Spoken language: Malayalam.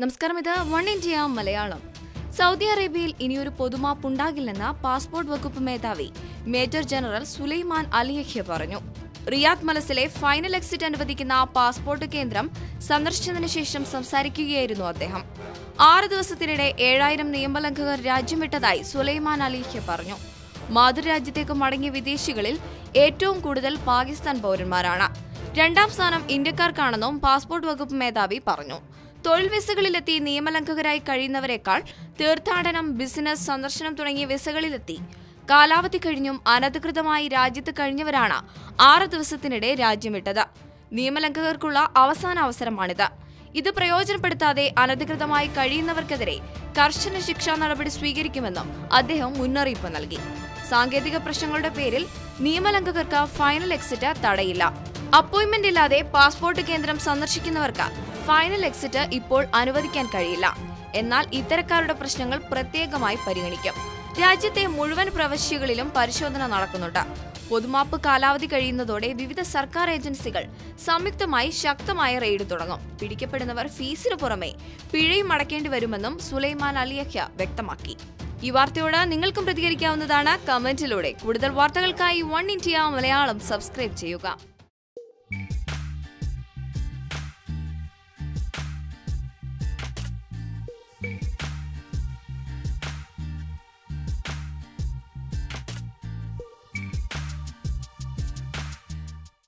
നമസ്കാരം. ഇത് വൺ ഇന്ത്യ മലയാളം. സൗദി അറേബ്യയിൽ ഇനിയൊരു പൊതുമാപ്പുണ്ടാകില്ലെന്ന് പാസ്പോർട്ട് വകുപ്പ് മേധാവി മേജർ ജനറൽ സുലൈമാൻ അലിയഹ്യ പറഞ്ഞു. റിയാദ് മലസിലെ ഫൈനൽ എക്സിറ്റ് അനുവദിക്കുന്ന പാസ്പോർട്ട് കേന്ദ്രം സന്ദർശിച്ചതിനു ശേഷം സംസാരിക്കുകയായിരുന്നു അദ്ദേഹം. ആറ് ദിവസത്തിനിടെ ഏഴായിരം നിയമലംഘകർ രാജ്യം വിട്ടതായി സുലൈമാൻ അലിയഹ്യ പറഞ്ഞു. മാതൃരാജ്യത്തേക്ക് മടങ്ങിയ വിദേശികളിൽ ഏറ്റവും കൂടുതൽ പാകിസ്ഥാൻ പൗരന്മാരാണ്. രണ്ടാം സ്ഥാനം ഇന്ത്യക്കാർക്കാണെന്നും പാസ്പോർട്ട് വകുപ്പ് മേധാവി പറഞ്ഞു. തൊഴിൽ വിസകളിലെത്തി നിയമലംഘകരായി കഴിയുന്നവരെക്കാൾ തീർത്ഥാടനം ബിസിനസ് സന്ദർശനം തുടങ്ങിയ വിസകളിലെത്തി. കാലാവധി കഴിഞ്ഞും അനധികൃതമായി രാജ്യത്ത് കഴിഞ്ഞവരാണ് ആറ് ദിവസത്തിനിടെ രാജ്യം വിട്ടത് നിയമലംഘകർക്കുള്ള അവസാന അവസരമാണിത്. ഇത് പ്രയോജനപ്പെടുത്താതെ അനധികൃതമായി കഴിയുന്നവർക്കെതിരെ കർശന ശിക്ഷാ നടപടി സ്വീകരിക്കുമെന്നും അദ്ദേഹം മുന്നറിയിപ്പ് നൽകി. സാങ്കേതിക പ്രശ്നങ്ങളുടെ പേരിൽ നിയമലംഘകർക്ക് ഫൈനൽ എക്സിറ്റ് തടയില്ല. അപ്പോയിന്റ്മെന്റ് ഇല്ലാതെ പാസ്പോർട്ട് കേന്ദ്രം സന്ദർശിക്കുന്നവർക്ക് ഫൈനൽ എക്സിറ്റ് ഇപ്പോൾ അനുവദിക്കാൻ കഴിയില്ല. എന്നാൽ ഇത്തരക്കാരുടെ പ്രശ്നങ്ങൾ പ്രത്യേകമായി പരിഗണിക്കും. രാജ്യത്തെ മുഴുവൻ പ്രവശ്യകളിലും പരിശോധന നടക്കുന്നുണ്ട്. പൊതുമാപ്പ് കാലാവധി കഴിയുന്നതോടെ വിവിധ സർക്കാർ ഏജൻസികൾ സംയുക്തമായി ശക്തമായ റെയ്ഡ് തുടങ്ങും. പിടിക്കപ്പെടുന്നവർ ഫീസിനു പുറമെ പിഴയും അടക്കേണ്ടി വരുമെന്നും സുലൈമാൻ അലിയഹ്യ വ്യക്തമാക്കി. ഈ വാർത്തയോട് നിങ്ങൾക്കും പ്രതികരിക്കാവുന്നതാണ് കമന്റിലൂടെ. കൂടുതൽ വാർത്തകൾക്കായി വൺ ഇന്ത്യ മലയാളം സബ്സ്ക്രൈബ് ചെയ്യുക.